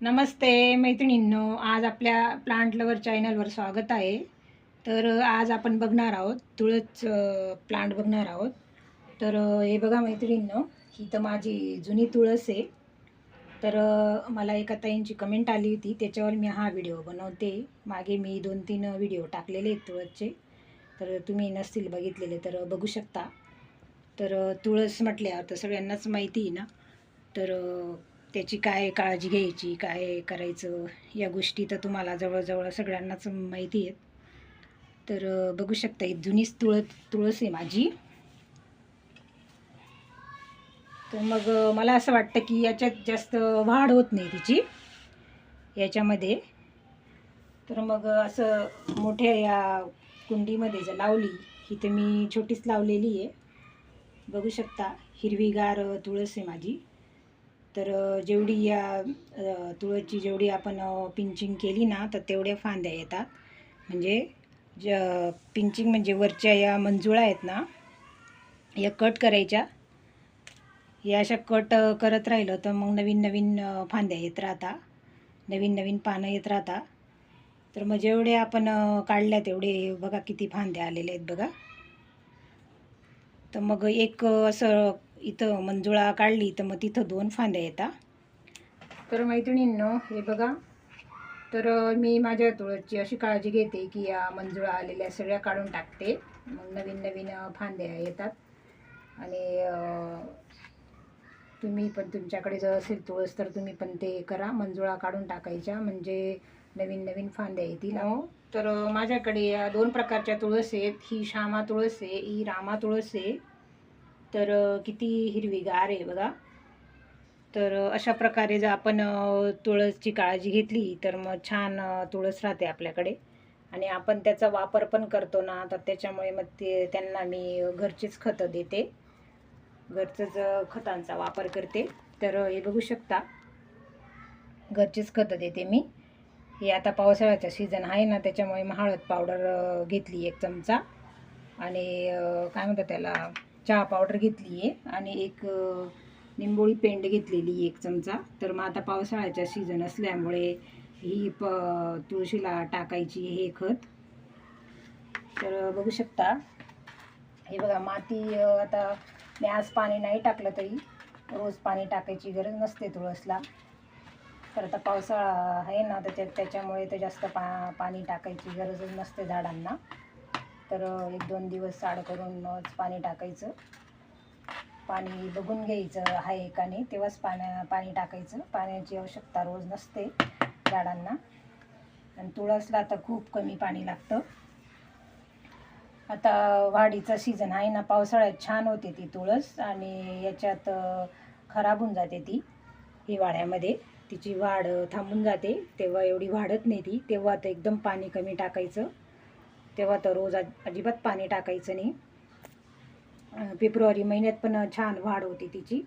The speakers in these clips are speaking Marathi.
नमस्ते मैत्रिणींनो आज आपल्या प्लांट लवर चॅनलवर स्वागत आहे. तर आज आपण बघणार आहोत तुळस प्लांट बघणार आहोत. तर हे बघा मैत्रिणींनो ही तर माझी जुनी तुळस आहे. तर मला एका ताईंची कमेंट आली होती त्याच्यावर मी हा व्हिडिओ बनवते. मागे मी दोन तीन व्हिडिओ टाकलेले आहेत तुळसचे. तर तुम्ही नसतील बघितलेले तर बघू शकता. तर तुळस म्हटल्यावर तर सगळ्यांनाच माहिती आहे ना. तर त्याची काय काळजी घ्यायची काय करायचं या गोष्टी तर तुम्हाला जवळजवळ सगळ्यांनाच माहिती आहेत. तर बघू शकता ही जुनीच तुळस तुळस आहे माझी. तर मग मला असं वाटतं की याच्यात जास्त वाढ होत नाही तिची याच्यामध्ये. तर मग असं मोठ्या या कुंडीमध्ये जर लावली ही तर मी छोटीच लावलेली आहे. बघू शकता हिरवीगार तुळस आहे माझी. तर जेवढी या तुळसची जेवढी आपण पिंचिंग केली ना तर तेवढ्या फांद्या येतात. म्हणजे ज पिंचिंग म्हणजे वरच्या या मंजुळा आहेत ना या कट करायच्या. या अशा कट करत राहिलं तर मग नवीन नवीन फांद्या येत राहता. नवीन नवीन पानं येत राहता. तर मग जेवढे आपण काढल्या तेवढे बघा किती फांद्या आलेल्या आहेत बघा. तर मग एक असं इथं मंजुळा काढली तर मग तिथं दोन फांद्या येतात तर मैत्रिणींनो हे बघा. तर मी माझ्या तुळसची अशी काळजी घेते की या मंजुळा आलेल्या सगळ्या काढून टाकते. मग नवीन नवीन फांद्या येतात. आणि तुम्ही पण तुमच्याकडे जर असेल तुळस तर तुम्ही पण ते करा. मंजुळा काढून टाकायच्या. म्हणजे नवीन नवीन फांद्या येतील. हो. तर माझ्याकडे या दोन प्रकारच्या तुळस आहेत. ही श्यामा तुळस आहे ही रामा तुळस आहे. तर किती हिरवीगार आहे बघा. तर अशा प्रकारे जर आपण तुळसची काळजी घेतली तर मग छान तुळस राहते आपल्याकडे. आणि आपण त्याचा वापर पण करतो ना तर त्याच्यामुळे मग ते त्यांना मी घरचीच खतं देते. घरचंच खतांचा वापर करते. तर हे बघू शकता. घरचीच खतं देते मी. हे आता पावसाळ्याचा सीझन आहे ना त्याच्यामुळे मग हळद पावडर घेतली एक चमचा. आणि काय म्हणतात त्याला? चहा पावडर घेतली आहे आणि एक निंबोळी पेंड घेतलेली एक चमचा. तर मग आता पावसाळ्याचा सीझन असल्यामुळे ही प तुळशीला टाकायची हे खत. तर बघू शकता. हे बघा माती आता मी आज पाणी नाही टाकलं तरी रोज पाणी टाकायची गरज नसते तुळसला. तर आता पावसाळा आहे ना त्याच्यात त्याच्यामुळे तर जास्त पा पाणी टाकायची गरजच नसते झाडांना. तर एक दोन दिवस साड करूनच पाणी टाकायचं. पाणी बघून घ्यायचं आहे का नाही तेव्हाच पाण्या पाणी टाकायचं. पाण्याची आवश्यकता रोज नसते झाडांना. आणि तुळसला तर खूप कमी पाणी लागतं. आता वाढीचा सीझन आहे ना पावसाळ्यात छान होते ती तुळस आणि याच्यात खराब होऊन जाते ती हिवाळ्यामध्ये. तिची वाढ थांबून जाते. तेव्हा एवढी वाढत नाही ती. तेव्हा तर एकदम पाणी कमी टाकायचं. तेव्हा तर रोज अजिबात पाणी टाकायचं नाही. फेब्रुवारी महिन्यात पण छान वाढ होती तिची.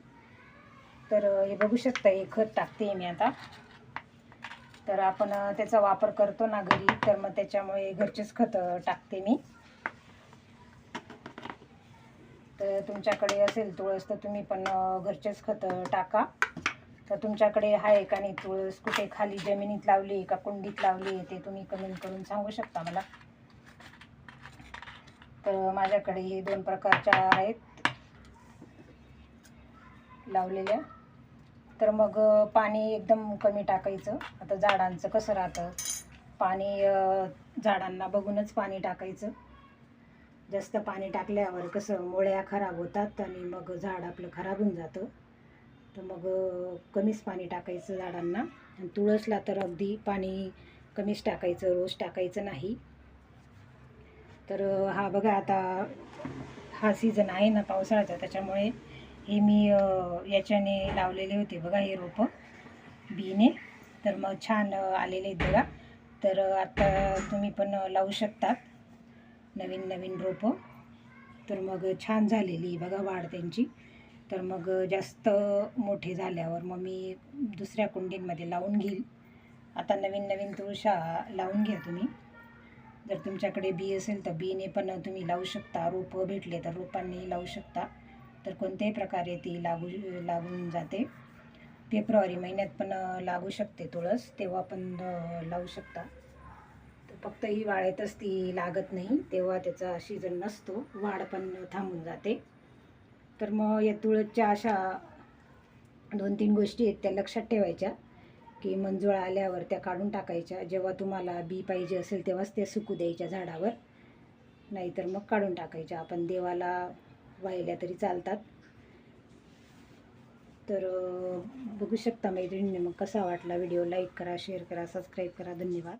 तर हे बघू शकता हे खत टाकते मी आता. तर आपण त्याचा वापर करतो ना घरी तर मग त्याच्यामुळे घरचेच खत टाकते मी. तर तुमच्याकडे असेल तुळस तर तुम्ही पण घरचेच खत टाका. तर तुमच्याकडे आहे का नाही तुळस? कुठे खाली जमिनीत लावली का कुंडीत लावली ते तुम्ही कमेंट करून सांगू शकता मला. तर माझ्याकडे हे दोन प्रकारच्या आहेत. लावलेल्या. तर मग पाणी एकदम कमी टाकायचं. आता झाडांचं कसं राहतं? पाणी झाडांना बघूनच पाणी टाकायचं. जास्त पाणी टाकल्यावर कसं मुळ्या खराब होतात आणि मग झाड आपलं खराब होऊन जातं. तर मग कमीच पाणी टाकायचं झाडांना. आणि तुळसला तर अगदी पाणी कमीच टाकायचं रोज टाकायचं नाही. तर हा बघा आता हा सीझन आहे ना पावसाळ्याचा त्याच्यामुळे हे मी याच्याने लावलेले होते बघा हे रोपं बीने. तर मग छान आलेले आहेत बघा. तर आता तुम्ही पण लावू शकतात नवीन नवीन रोपं. तर मग छान झालेली बघा वाढ त्यांची. तर मग जास्त मोठे झाल्यावर मग मी दुसऱ्या कुंडींमध्ये लावून घेईल. आता नवीन नवीन तुळशा लावून घ्या तुम्ही. जर तुमच्याकडे बी असेल तर बीने पण तुम्ही लावू शकता. रोपं भेटले तर रोपांनी लावू शकता. तर कोणत्याही प्रकारे ती लागू लागून जाते? फेब्रुवारी महिन्यात पण लागू शकते तुळस. तेव्हा पण लावू शकता. तर फक्त हिवाळ्यातच ती लागत नाही. तेव्हा त्याचा सीझन नसतो. वाढ पण थांबून जाते. तर मग या तुळसच्या अशा दोन तीन गोष्टी आहेत त्या लक्षात ठेवायच्या. की मंजुळा आल्यावर त्या काढून टाकायच्या. जेव्हा तुम्हाला बी पाहिजे असेल तेव्हाच त्या सुकू द्यायच्या झाडावर. नाहीतर मग काढून टाकायच्या. आपण देवाला वाहिल्या तरी चालतात. तर बघू शकता मैत्रिणींनी मग कसा वाटला व्हिडिओ. लाईक करा शेअर करा सबस्क्राईब करा. धन्यवाद.